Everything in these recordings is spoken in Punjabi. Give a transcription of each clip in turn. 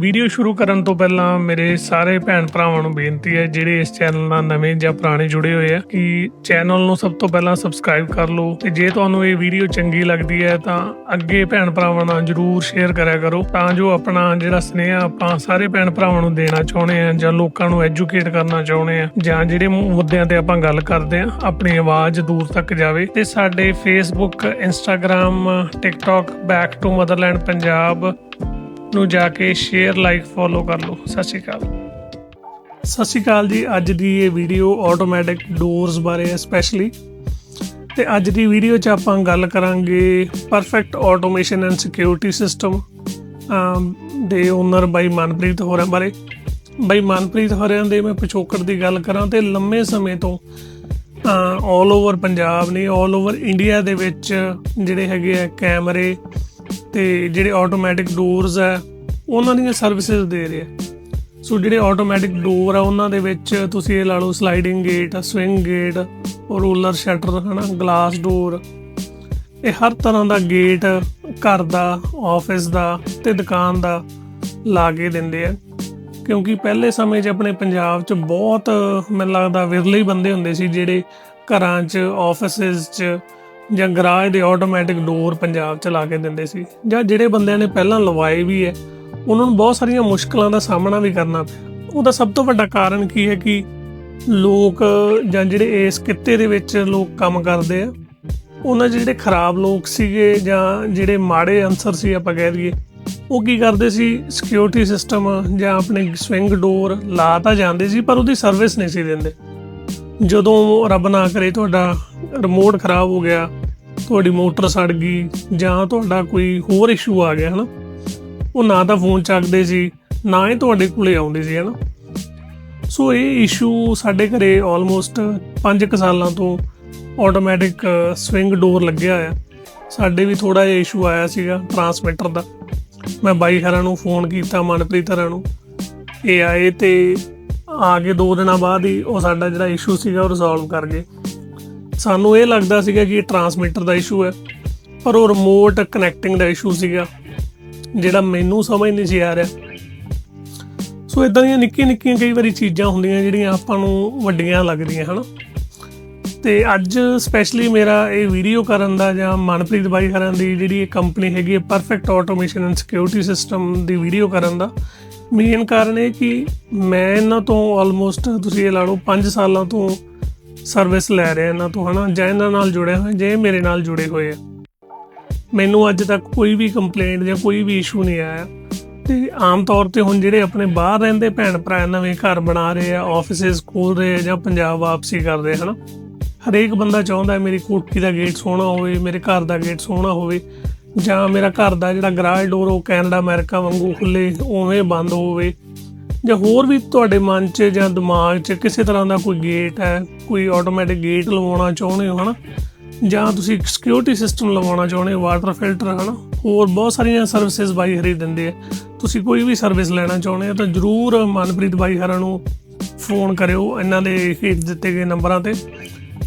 ਵੀਡੀਓ ਸ਼ੁਰੂ ਕਰਨ ਤੋਂ ਪਹਿਲਾਂ ਮੇਰੇ ਸਾਰੇ ਭੈਣ ਭਰਾਵਾਂ ਨੂੰ ਬੇਨਤੀ ਹੈ, ਜਿਹੜੇ ਇਸ ਚੈਨਲ ਨਾਲ ਨਵੇਂ ਜਾਂ ਪੁਰਾਣੇ ਜੁੜੇ ਹੋਏ ਆ, ਕਿ ਚੈਨਲ ਨੂੰ ਸਭ ਤੋਂ ਪਹਿਲਾਂ ਸਬਸਕ੍ਰਾਈਬ ਕਰ ਲਓ ਤੇ ਜੇ ਤੁਹਾਨੂੰ ਇਹ ਵੀਡੀਓ ਚੰਗੀ ਲੱਗਦੀ ਹੈ ਤਾਂ ਅੱਗੇ ਭੈਣ ਭਰਾਵਾਂ ਨਾਲ ਜਰੂਰ ਸ਼ੇਅਰ ਕਰਿਆ ਕਰੋ ਤਾਂ ਜੋ ਆਪਣਾ ਜਿਹੜਾ ਸਨੇਹ ਆਪਾਂ ਸਾਰੇ ਭੈਣ ਭਰਾਵਾਂ ਨੂੰ ਦੇਣਾ ਚਾਹੁੰਦੇ ਆ ਜਾਂ ਲੋਕਾਂ ਨੂੰ ਐਜੂਕੇਟ ਕਰਨਾ ਚਾਹੁੰਦੇ ਆ ਜਾਂ ਜਿਹੜੇ ਮੁੱਦਿਆਂ ਤੇ ਆਪਾਂ ਗੱਲ ਕਰਦੇ ਆ ਆਪਣੀ ਆਵਾਜ਼ ਦੂਰ ਤੱਕ ਜਾਵੇ ਤੇ ਸਾਡੇ Facebook Instagram TikTok back to motherland Punjab ਨੂੰ ਜਾ ਕੇ ਸ਼ੇਅਰ ਲਾਈਕ ਫੋਲੋ ਕਰ ਲਓ। ਸਤਿ ਸ਼੍ਰੀ ਅਕਾਲ। ਸਤਿ ਸ਼੍ਰੀ ਅਕਾਲ ਜੀ। ਅੱਜ ਦੀ ਇਹ ਵੀਡੀਓ ਆਟੋਮੈਟਿਕ ਡੋਰਸ ਬਾਰੇ ਹੈ ਸਪੈਸ਼ਲੀ ਤੇ ਅੱਜ ਦੀ ਵੀਡੀਓ 'ਚ ਆਪਾਂ ਗੱਲ ਕਰਾਂਗੇ perfect automation and security system ਦੇ ਓਨਰ ਬਾਈ ਮਨਪ੍ਰੀਤ ਹੋਰਾਂ ਬਾਰੇ। ਬਾਈ ਮਨਪ੍ਰੀਤ ਹੋਰਾਂ ਦੇ ਮੈਂ ਪਿਛੋਕੜ ਦੀ ਗੱਲ ਕਰਾਂ ਤੇ ਲੰਮੇ ਸਮੇਂ ਤੋਂ ਆਲ ਓਵਰ ਪੰਜਾਬ ਨੇ ਆਲ ਓਵਰ ਇੰਡੀਆ ਦੇ ਵਿੱਚ ਜਿਹੜੇ ਹੈਗੇ ਆ ਕੈਮਰੇ ਤੇ ਜਿਹੜੇ ਆਟੋਮੈਟਿਕ ਡੋਰਸ ਆ, ਉਹਨਾਂ ਦੀਆਂ ਸਰਵਿਸਿਜ਼ ਦੇ ਰਿਹਾ ਸੋ ਜਿਹੜੇ ਆਟੋਮੈਟਿਕ ਡੋਰ ਆ, ਉਹਨਾਂ ਦੇ ਵਿੱਚ ਤੁਸੀਂ ਇਹ ਲਾ ਲਓ sliding gate swing gate roller shutter ਹਨਾ ਗਲਾਸ ਡੋਰ ਇਹ ਹਰ ਤਰ੍ਹਾਂ ਦਾ ਗੇਟ ਘਰ ਦਾ ਆਫਿਸ ਦਾ ਤੇ ਦੁਕਾਨ ਦਾ ਲਾ ਕੇ ਦਿੰਦੇ ਆ। ਕਿਉਂਕਿ ਪਹਿਲੇ ਸਮੇਂ 'ਚ ਆਪਣੇ ਪੰਜਾਬ 'ਚ ਬਹੁਤ, ਮੈਨੂੰ ਲੱਗਦਾ, ਵਿਰਲੇ ਬੰਦੇ ਹੁੰਦੇ ਸੀ ਜਿਹੜੇ ਘਰਾਂ 'ਚ ਆਫਿਸਿਸ 'ਚ ਜਾਂ ਗਰਾਜ ਦੇ ਆਟੋਮੈਟਿਕ ਡੋਰ ਪੰਜਾਬ 'ਚ ਲਾ ਕੇ ਦਿੰਦੇ ਸੀ, ਜਾਂ ਜਿਹੜੇ ਬੰਦਿਆਂ ਨੇ ਪਹਿਲਾਂ ਲਵਾਏ ਵੀ ਹੈ ਉਹਨਾਂ ਨੂੰ ਬਹੁਤ ਸਾਰੀਆਂ ਮੁਸ਼ਕਲਾਂ ਦਾ ਸਾਹਮਣਾ ਵੀ ਕਰਨਾ ਪਿਆ। ਉਹਦਾ ਸਭ ਤੋਂ ਵੱਡਾ ਕਾਰਨ ਕੀ ਹੈ ਕਿ ਲੋਕ ਜਾਂ ਜਿਹੜੇ ਇਸ ਕਿੱਤੇ ਦੇ ਵਿੱਚ ਲੋਕ ਕੰਮ ਕਰਦੇ ਆ, ਉਹਨਾਂ 'ਚ ਜਿਹੜੇ ਖਰਾਬ ਲੋਕ ਸੀਗੇ ਜਾਂ ਜਿਹੜੇ ਮਾੜੇ ਅਨਸਰ ਸੀ ਆਪਾਂ ਕਹਿ ਦਈਏ, ਉਹ ਕੀ ਕਰਦੇ ਸੀ? ਸਿਕਿਉਰਿਟੀ ਸਿਸਟਮ ਜਾਂ ਆਪਣੇ ਸਵਿੰਗ ਡੋਰ ਲਾ ਤਾਂ ਜਾਂਦੇ ਸੀ, ਪਰ ਉਹਦੀ ਸਰਵਿਸ ਨਹੀਂ ਸੀ ਦਿੰਦੇ। ਜਦੋਂ ਰੱਬ ਨਾ ਕਰੇ ਤੁਹਾਡਾ ਰਿਮੋਟ ਖਰਾਬ ਹੋ ਗਿਆ ਤੁਹਾਡੀ ਮੋਟਰ ਸੜ ਗਈ ਜਾਂ ਤੁਹਾਡਾ ਕੋਈ ਹੋਰ ਇਸ਼ੂ ਆ ਗਿਆ, ਹਨਾ? ਉਹ ਨਾ ਤਾਂ ਫੋਨ ਚੱਕਦੇ ਸੀ, ਨਾ ਹੀ ਤੁਹਾਡੇ ਕੋਲੇ ਆਉਂਦੇ ਸੀ, ਹਨਾ? ਸੋ ਇਹ ਇਸ਼ੂ ਸਾਡੇ ਘਰੇ ਆਲਮੋਸਟ 5 ਸਾਲਾਂ ਤੋਂ ਆਟੋਮੈਟਿਕ ਸਵਿੰਗ ਡੋਰ ਲੱਗਿਆ ਆ ਸਾਡੇ ਵੀ ਥੋੜਾ ਜਿਹਾ ਇਸ਼ੂ ਆਇਆ ਸੀਗਾ ਟਰਾਂਸਮਿਟਰ ਦਾ। ਮੈਂ ਬਾਈ ਹਰਾਂ ਨੂੰ ਫੋਨ ਕੀਤਾ, ਮਨਪ੍ਰੀਤ ਹਰਾਂ ਨੂੰ। ਇਹ ਆਏ ਤੇ ਆ ਕੇ 2 ਦਿਨਾਂ ਬਾਅਦ ਹੀ ਉਹ ਸਾਡਾ ਜਿਹੜਾ ਇਸ਼ੂ ਸੀਗਾ ਉਹ ਰਿਜ਼ੋਲਵ ਕਰ ਗਏ। ਸਾਨੂੰ ਇਹ ਲੱਗਦਾ ਸੀਗਾ ਕਿ ਇਹ ਟਰਾਂਸਮਿਟਰ ਦਾ ਇਸ਼ੂ ਹੈ, ਪਰ ਉਹ ਰਿਮੋਟ ਕਨੈਕਟਿੰਗ ਦਾ ਇਸ਼ੂ ਸੀਗਾ, ਜਿਹੜਾ ਮੈਨੂੰ ਸਮਝ ਨਹੀਂ ਸੀ ਆ ਰਿਹਾ। ਸੋ ਇਦਾਂ ਦੀਆਂ ਨਿੱਕੀਆਂ ਨਿੱਕੀਆਂ ਕਈ ਵਾਰੀ ਚੀਜ਼ਾਂ ਹੁੰਦੀਆਂ ਜਿਹੜੀਆਂ ਆਪਾਂ ਨੂੰ ਵੱਡੀਆਂ ਲੱਗਦੀਆਂ, ਹਨਾ? ਤੇ ਅੱਜ ਸਪੈਸ਼ਲੀ ਮੇਰਾ ਇਹ ਵੀਡੀਓ ਕਰਨ ਦਾ ਜਾਂ ਮਨਪ੍ਰੀਤ ਬਾਈ ਹਰਾਂ ਦੀ ਜਿਹੜੀ ਇਹ ਕੰਪਨੀ ਹੈਗੀ ਹੈ perfect automation and security system the video ਕਰਨ ਦਾ ਮੇਨ ਕਾਰਨ ਇਹ ਕਿ ਮੈਂ ਇਹਨਾਂ ਤੋਂ ਆਲਮੋਸਟ ਤੁਸੀਂ ਇਹ ਲਾ ਲਓ 5 ਸਾਲਾਂ ਤੋਂ ਸਰਵਿਸ ਲੈ ਰਿਹਾ ਇਹਨਾਂ ਤੋਂ, ਹਨਾ? ਜਾਂ ਇਹਨਾਂ ਨਾਲ ਜੁੜਿਆ ਹੋਇਆ ਜੇ ਮੇਰੇ ਨਾਲ ਜੁੜੇ ਹੋਏ ਆ। ਮੈਨੂੰ ਅੱਜ ਤੱਕ ਕੋਈ ਵੀ ਕੰਪਲੇਂਟ ਜਾਂ ਕੋਈ ਵੀ ਇਸ਼ੂ ਨਹੀਂ ਆਇਆ। ਤੇ ਆਮ ਤੌਰ ਤੇ ਹੁਣ ਜਿਹੜੇ ਆਪਣੇ ਬਾਹਰ ਰਹਿੰਦੇ ਭੈਣ ਭਰਾ ਨਵੇਂ ਘਰ ਬਣਾ ਰਹੇ ਆ ਆਫਿਸਿਸ ਖੋਲ ਰਹੇ ਆ, ਜਾਂ ਪੰਜਾਬ ਵਾਪਸੀ ਕਰ ਰਹੇ ਹਨਾ? ਹਰੇਕ ਬੰਦਾ ਚਾਹੁੰਦਾ ਹੈ ਮੇਰੀ ਕੋਠੀ ਦਾ ਗੇਟ ਸੋਹਣਾ ਹੋਵੇ, ਮੇਰੇ ਘਰ ਦਾ ਗੇਟ ਸੋਹਣਾ ਹੋਵੇ, ਜਾਂ ਮੇਰਾ ਘਰ ਦਾ ਜਿਹੜਾ ਗਰਾਜ ਡੋਰ ਉਹ ਕੈਨੇਡਾ, ਅਮਰੀਕਾ ਵਾਂਗੂ ਖੁੱਲੇ ਉਵੇਂ ਬੰਦ ਹੋਵੇ। ਜਾਂ ਹੋਰ ਵੀ ਤੁਹਾਡੇ ਮਨ 'ਚ ਜਾਂ ਦਿਮਾਗ 'ਚ ਕਿਸੇ ਤਰ੍ਹਾਂ ਦਾ ਕੋਈ ਗੇਟ ਹੈ, ਕੋਈ ਆਟੋਮੈਟਿਕ ਗੇਟ ਲਵਾਉਣਾ ਚਾਹੁੰਦੇ ਹੋ, ਹਨਾ? ਜਾਂ ਤੁਸੀਂ ਸਿਕਿਉਰਿਟੀ ਸਿਸਟਮ ਲਵਾਉਣਾ ਚਾਹੁੰਦੇ ਹੋ ਵਾਟਰ ਫਿਲਟਰ ਹਨਾ? ਹੋਰ ਬਹੁਤ ਸਾਰੀਆਂ ਸਰਵਿਸਿਜ਼ ਬਾਈ ਹਰੀ ਦਿੰਦੇ ਆ। ਤੁਸੀਂ ਕੋਈ ਵੀ ਸਰਵਿਸ ਲੈਣਾ ਚਾਹੁੰਦੇ ਹੋ ਤਾਂ ਜਰੂਰ ਮਨਪ੍ਰੀਤ ਬਾਈ ਹਰਾਂ ਨੂੰ ਫੋਨ ਕਰਿਓ, ਇਹਨਾਂ ਦੇ ਹੇਠ ਦਿੱਤੇ ਗਏ ਨੰਬਰਾਂ ਤੇ।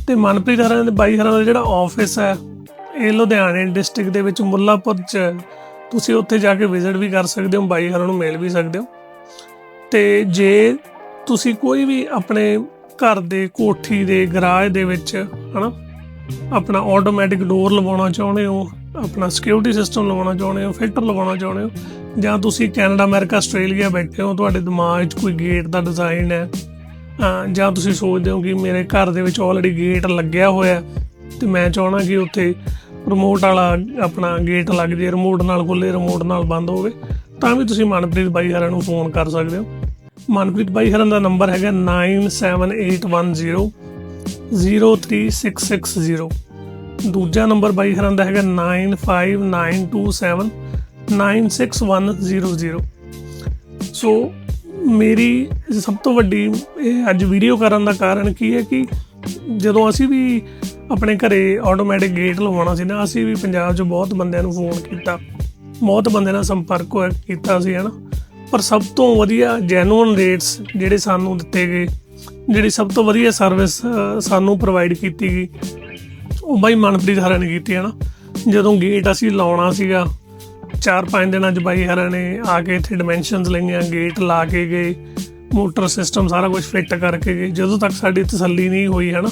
ਤੇ ਮਨਪ੍ਰੀਤ ਹਰਾਂ ਦੇ, ਬਾਈ ਹਰਾਂ ਦਾ ਜਿਹੜਾ ਆਫਿਸ ਹੈ, ਇਹ ਲੁਧਿਆਣੇ ਡਿਸਟ੍ਰਿਕਟ ਦੇ ਵਿੱਚ ਮੁੱਲਾਪੁਰ ਚ ਤੁਸੀਂ ਉੱਥੇ ਜਾ ਕੇ ਵਿਜ਼ਿਟ ਵੀ ਕਰ ਸਕਦੇ ਹੋ, ਬਾਈ ਹਰਾਂ ਨੂੰ ਮਿਲ ਵੀ ਸਕਦੇ ਹੋ। ਤੇ ਜੇ ਤੁਸੀਂ ਕੋਈ ਵੀ ਆਪਣੇ ਘਰ ਦੇ ਕੋਠੀ ਦੇ ਗਰਾਜ ਦੇ ਵਿੱਚ, ਹਨਾ, ਆਪਣਾ ਆਟੋਮੈਟਿਕ ਡੋਰ ਲਵਾਉਣਾ ਚਾਹੁੰਦੇ ਹੋ, ਆਪਣਾ ਸਿਕਿਉਰਿਟੀ ਸਿਸਟਮ ਲਵਾਉਣਾ ਚਾਹੁੰਦੇ ਹੋ ਫਿਲਟਰ ਲਵਾਉਣਾ ਚਾਹੁੰਦੇ ਹੋ, ਜਾਂ ਤੁਸੀਂ ਕੈਨੇਡਾ, ਅਮਰੀਕਾ, ਆਸਟ੍ਰੇਲੀਆ ਬੈਠੇ ਹੋ, ਤੁਹਾਡੇ ਦਿਮਾਗ 'ਚ ਕੋਈ ਗੇਟ ਦਾ ਡਿਜ਼ਾਈਨ ਹੈ ਜਾਂ ਤੁਸੀਂ ਸੋਚਦੇ ਹੋ ਕਿ ਮੇਰੇ ਘਰ ਦੇ ਵਿੱਚ ਆਲਰੇਡੀ ਗੇਟ ਲੱਗਿਆ ਹੋਇਆ ਹੈ, ਤੇ ਮੈਂ ਚਾਹਣਾ ਕਿ ਉੱਥੇ ਰਿਮੋਟ ਵਾਲਾ ਆਪਣਾ ਗੇਟ ਲੱਗ ਜੇ ਰਿਮੋਟ ਨਾਲ ਖੁੱਲੇ ਰਿਮੋਟ ਨਾਲ ਬੰਦ ਹੋਵੇ ਤਾਂ ਵੀ ਤੁਸੀਂ ਮਨਪ੍ਰੀਤ ਬਾਈ ਹਰਾਂ ਨੂੰ ਫੋਨ ਕਰ ਸਕਦੇ ਹੋ। ਮਨਪ੍ਰੀਤ ਬਾਈ ਹਰਾਂ ਦਾ ਨੰਬਰ ਹੈਗਾ 97810 03660 ਦੂਜਾ ਨੰਬਰ ਬਾਈ ਹਰਾਂ ਦਾ ਹੈਗਾ 95927 96100 ਸੋ ਮੇਰੀ ਸਭ ਤੋਂ ਵੱਡੀ ਇਹ ਅੱਜ ਵੀਡੀਓ ਕਰਨ ਦਾ ਕਾਰਨ ਕੀ ਹੈ ਕਿ ਜਦੋਂ ਅਸੀਂ ਵੀ ਆਪਣੇ ਘਰੇ ਆਟੋਮੈਟਿਕ ਗੇਟ ਲਵਾਉਣਾ ਸੀ ਨਾ, ਅਸੀਂ ਵੀ ਪੰਜਾਬ 'ਚ ਬਹੁਤ ਬੰਦਿਆਂ ਨੂੰ ਫੋਨ ਕੀਤਾ। ਬਹੁਤ ਬੰਦੇ ਨਾਲ ਸੰਪਰਕ ਹੋਇਆ ਕੀਤਾ ਸੀ, ਹਨਾ। ਪਰ ਸਭ ਤੋਂ ਵਧੀਆ ਜੈਨੂਇਨ ਰੇਟਸ ਜਿਹੜੇ ਸਾਨੂੰ ਦਿੱਤੇ ਗਏ, ਜਿਹੜੀ ਸਭ ਤੋਂ ਵਧੀਆ ਸਰਵਿਸ ਸਾਨੂੰ ਪ੍ਰੋਵਾਈਡ ਕੀਤੀ ਗਈ, ਉਹ ਬਾਈ ਮਨਪ੍ਰੀਤ ਹਰਾ ਨੇ ਕੀਤੀ ਹੈ ਨਾ ਜਦੋਂ ਗੇਟ ਅਸੀਂ ਲਾਉਣਾ ਸੀਗਾ 4-5 ਦਿਨਾਂ ਚ ਬਾਈ ਹਰਾ ਨੇ ਆ ਕੇ ਇੱਥੇ ਡਿਮੈਂਸ਼ਨਸ ਲਈਆਂ ਗੇਟ ਲਾ ਕੇ ਗਏ, ਮੋਟਰ ਸਿਸਟਮ ਸਾਰਾ ਕੁਝ ਫਿੱਟ ਕਰਕੇ ਗਏ। ਜਦੋਂ ਤੱਕ ਸਾਡੀ ਤਸੱਲੀ ਨਹੀਂ ਹੋਈ ਹੈ ਨਾ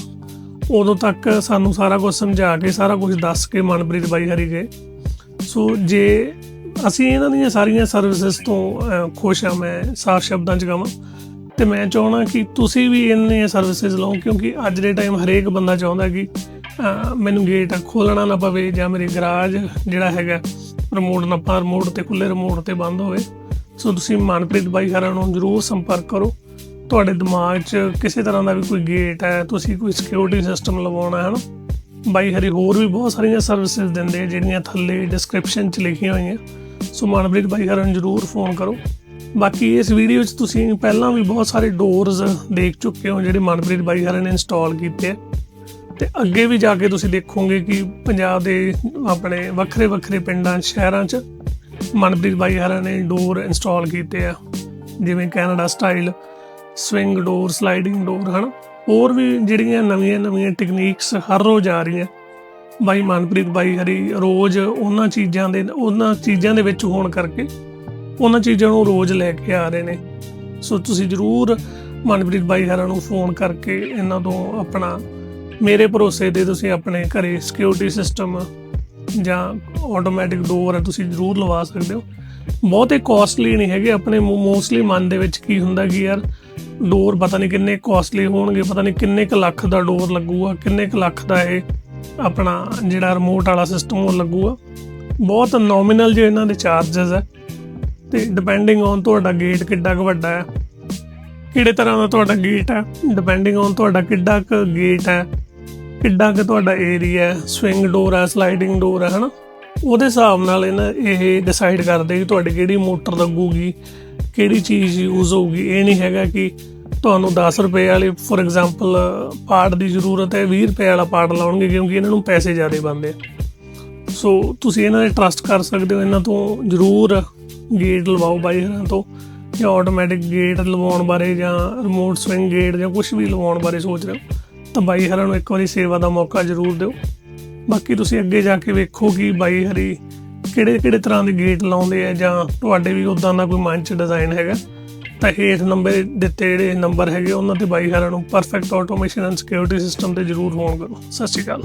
ਉਦੋਂ ਤੱਕ ਸਾਨੂੰ ਸਾਰਾ ਕੁਝ ਸਮਝਾ ਕੇ, ਸਾਰਾ ਕੁਝ ਦੱਸ ਕੇ ਮਨਪ੍ਰੀਤ ਬਾਈ ਹਰੀ ਗਏ। ਸੋ ਜੇ ਅਸੀਂ ਇਹਨਾਂ ਦੀਆਂ ਸਾਰੀਆਂ ਸਰਵਿਸਿਜ਼ ਤੋਂ ਖੁਸ਼ ਹਾਂ, ਮੈਂ ਸਾਫ਼ ਸ਼ਬਦਾਂ 'ਚ ਕਹਾਂ ਤੇ ਮੈਂ ਚਾਹਣਾ ਕਿ ਤੁਸੀਂ ਵੀ ਇਹਨਾਂ ਸਰਵਿਸਿਜ਼ ਲਓ, ਕਿਉਂਕਿ ਅੱਜ ਦੇ ਟਾਈਮ ਹਰੇਕ ਬੰਦਾ ਚਾਹੁੰਦਾ ਕਿ ਮੈਨੂੰ ਗੇਟ ਖੋਲਣਾ ਨਾ ਪਵੇ ਜਾਂ ਮੇਰੇ ਗਰਾਜ ਜਿਹੜਾ ਹੈਗਾ ਰਿਮੋਟ ਨਾ ਪਾ ਰਿਮੋਟ ਤੇ ਖੁੱਲੇ ਰਿਮੋਟ ਤੇ ਬੰਦ ਹੋਵੇ। ਸੋ ਤੁਸੀਂ ਮਨਪ੍ਰੀਤ ਬਾਈ ਹਰਾਂ ਨੂੰ ਜਰੂਰ ਸੰਪਰਕ ਕਰੋ। ਤੁਹਾਡੇ ਦਿਮਾਗ 'ਚ ਕਿਸੇ ਤਰ੍ਹਾਂ ਦਾ ਵੀ ਕੋਈ ਗੇਟ ਹੈ, ਤੁਸੀਂ ਕੋਈ ਸਿਕਿਉਰਿਟੀ ਸਿਸਟਮ ਲਵਾਉਣਾ ਹੈ ਨਾ ਬਾਈ ਹਰੀ ਹੋਰ ਵੀ ਬਹੁਤ ਸਾਰੀਆਂ ਸਰਵਿਸਿਜ਼ ਦਿੰਦੇ ਆ ਜਿਹੜੀਆਂ ਥੱਲੇ ਡਿਸਕ੍ਰਿਪਸ਼ਨ 'ਚ ਲਿਖੀਆਂ ਹੋਈਆਂ। ਸੋ ਮਨਪ੍ਰੀਤ ਬਾਈ ਹਰਾਂ ਨੂੰ ਜਰੂਰ ਫੋਨ ਕਰੋ। ਬਾਕੀ ਇਸ ਵੀਡੀਓ 'ਚ ਤੁਸੀਂ ਪਹਿਲਾਂ ਵੀ ਬਹੁਤ ਸਾਰੇ ਡੋਰਸ ਦੇਖ ਚੁੱਕੇ ਹੋ ਜਿਹੜੇ ਮਨਪ੍ਰੀਤ ਬਾਈ ਹਰਾਂ ਨੇ ਇੰਸਟਾਲ ਕੀਤੇ ਆ। ਤੇ ਅੱਗੇ ਵੀ ਜਾ ਕੇ ਤੁਸੀਂ ਦੇਖੋਗੇ ਕਿ ਪੰਜਾਬ ਦੇ ਆਪਣੇ ਵੱਖਰੇ ਵੱਖਰੇ ਪਿੰਡਾਂ, ਸ਼ਹਿਰਾਂ 'ਚ ਮਨਪ੍ਰੀਤ ਬਾਈ ਹਰਾਂ ਨੇ ਡੋਰ ਇੰਸਟਾਲ ਕੀਤੇ ਆ। ਜਿਵੇਂ Canada style swing door sliding door ਹਨ? ਹੋਰ ਵੀ ਜਿਹੜੀਆਂ ਨਵੀਆਂ ਨਵੀਆਂ ਟੈਕਨੀਕਸ ਹਰ ਰੋਜ਼ ਆ ਰਹੀਆਂ। ਬਾਈ ਮਨਪ੍ਰੀਤ, ਬਾਈ ਹਰੀ, ਰੋਜ਼ ਉਹਨਾਂ ਚੀਜ਼ਾਂ ਦੇ, ਉਹਨਾਂ ਚੀਜ਼ਾਂ ਦੇ ਵਿੱਚ ਹੋਣ ਕਰਕੇ ਉਹਨਾਂ ਚੀਜ਼ਾਂ ਨੂੰ ਰੋਜ਼ ਲੈ ਕੇ ਆ ਰਹੇ ਨੇ। ਸੋ ਤੁਸੀਂ ਜਰੂਰ ਮਨਪ੍ਰੀਤ, ਬਾਈ ਹਰਾਂ ਨੂੰ ਫੋਨ ਕਰਕੇ ਇਹਨਾਂ ਤੋਂ ਆਪਣਾ ਮੇਰੇ ਭਰੋਸੇ ਦੇ ਤੁਸੀਂ ਆਪਣੇ ਘਰੇ ਸਿਕਿਉਰਿਟੀ ਸਿਸਟਮ ਜਾਂ ਆਟੋਮੈਟਿਕ ਡੋਰ ਹੈ, ਤੁਸੀਂ ਜ਼ਰੂਰ ਲਵਾ ਸਕਦੇ ਹੋ। ਬਹੁਤੇ ਕਾਸਟਲੀ ਨਹੀਂ ਹੈਗੇ, ਆਪਣੇ ਮੋਸਟਲੀ ਮਨ ਦੇ ਵਿੱਚ ਕੀ ਹੁੰਦਾ ਕਿ ਯਾਰ ਡੋਰ ਪਤਾ ਨਹੀਂ ਕਿੰਨੇ ਕਾਸਟਲੀ ਹੋਣਗੇ, ਪਤਾ ਨਹੀਂ ਕਿੰਨੇ ਕੁ ਲੱਖ ਦਾ ਡੋਰ ਲੱਗੂਗਾ, ਕਿੰਨੇ ਕੁ ਲੱਖ ਦਾ ਇਹ ਆਪਣਾ ਜਿਹੜਾ ਰਿਮੋਟ ਵਾਲਾ ਸਿਸਟਮ ਉਹ ਲੱਗੂਗਾ। ਬਹੁਤ ਨੋਮੀਨਲ ਜਿਹੇ ਇਹਨਾਂ ਦੇ ਚਾਰजेस ਹੈ, ਤੇ ਡਿਪੈਂਡਿੰਗ ਔਨ ਤੁਹਾਡਾ ਗੇਟ ਕਿੱਡਾ ਕੁ ਵੱਡਾ ਹੈ, ਕਿਹੜੇ ਤਰ੍ਹਾਂ ਦਾ ਤੁਹਾਡਾ ਗੇਟ ਹੈ ਡਿਪੈਂਡਿੰਗ ਔਨ ਤੁਹਾਡਾ ਕਿੱਡਾ ਕੁ ਗੇਟ ਹੈ ਕਿੱਡਾ ਕਿ ਤੁਹਾਡਾ ਏਰੀਆ ਸਵਿੰਗ ਡੋਰ ਹੈ ਸਲਾਈਡਿੰਗ ਡੋਰ ਹੈ, ਹਨਾ? ਉਹਦੇ ਹਿਸਾਬ ਨਾਲ ਇਹਨਾਂ ਇਹ ਡਿਸਾਈਡ ਕਰਦੇ ਕਿ ਤੁਹਾਡੀ ਕਿਹੜੀ ਮੋਟਰ ਲੱਗੂਗੀ, ਕਿਹੜੀ ਚੀਜ਼ ਯੂਜ਼ ਹੋਊਗੀ। ਇਹ ਨਹੀਂ ਹੈਗਾ ਕਿ ਤੁਹਾਨੂੰ 10 ਰੁਪਏ ਵਾਲੇ ਫੋਰ ਐਗਜ਼ਾਮਪਲ ਪਾਰਟ ਦੀ ਜ਼ਰੂਰਤ ਹੈ 20 ਰੁਪਏ ਵਾਲਾ ਪਾਰਟ ਲਾਉਣਗੇ ਕਿਉਂਕਿ ਇਹਨਾਂ ਨੂੰ ਪੈਸੇ ਜ਼ਿਆਦਾ ਬਣਦੇ ਆ। ਸੋ ਤੁਸੀਂ ਇਹਨਾਂ ਦੇ ਟਰਸਟ ਕਰ ਸਕਦੇ ਹੋ, ਇਹਨਾਂ ਤੋਂ ਜ਼ਰੂਰ ਗੇਟ ਲਵਾਓ ਬਾਈ ਹਰਾਂ ਤੋਂ, ਜਾਂ ਆਟੋਮੈਟਿਕ ਗੇਟ ਲਵਾਉਣ ਬਾਰੇ ਜਾਂ ਰਿਮੋਟ ਸਵਿੰਗ ਗੇਟ ਜਾਂ ਕੁਝ ਵੀ ਲਵਾਉਣ ਬਾਰੇ ਸੋਚ ਰਹੇ ਹੋ। ਤਾਂ ਬਾਈ ਹਰਾਂ ਨੂੰ ਇੱਕ ਵਾਰੀ ਸੇਵਾ ਦਾ ਮੌਕਾ ਜ਼ਰੂਰ ਦਿਓ। ਬਾਕੀ ਤੁਸੀਂ ਅੱਗੇ ਜਾ ਕੇ ਵੇਖੋ ਕਿ ਬਾਈ ਹਰੀ ਕਿਹੜੇ ਕਿਹੜੇ ਤਰ੍ਹਾਂ ਦੇ ਗੇਟ ਲਾਉਂਦੇ ਆ ਜਾਂ ਤੁਹਾਡੇ ਵੀ ਉਦਾਂ ਦਾ ਕੋਈ ਮਨ ਚ ਡਿਜ਼ਾਈਨ ਹੈਗਾ। ਤਾਂ ਹੇਠ ਨੰਬਰ ਦਿੱਤੇ ਜਿਹੜੇ ਨੰਬਰ ਹੈਗੇ, ਉਹਨਾਂ ਤੇ ਬਾਈ ਹਰਾਂ ਨੂੰ perfect automation and security system ਤੇ ਜ਼ਰੂਰ ਫੋਨ ਕਰੋ। ਸਤਿ ਸ਼੍ਰੀ ਅਕਾਲ।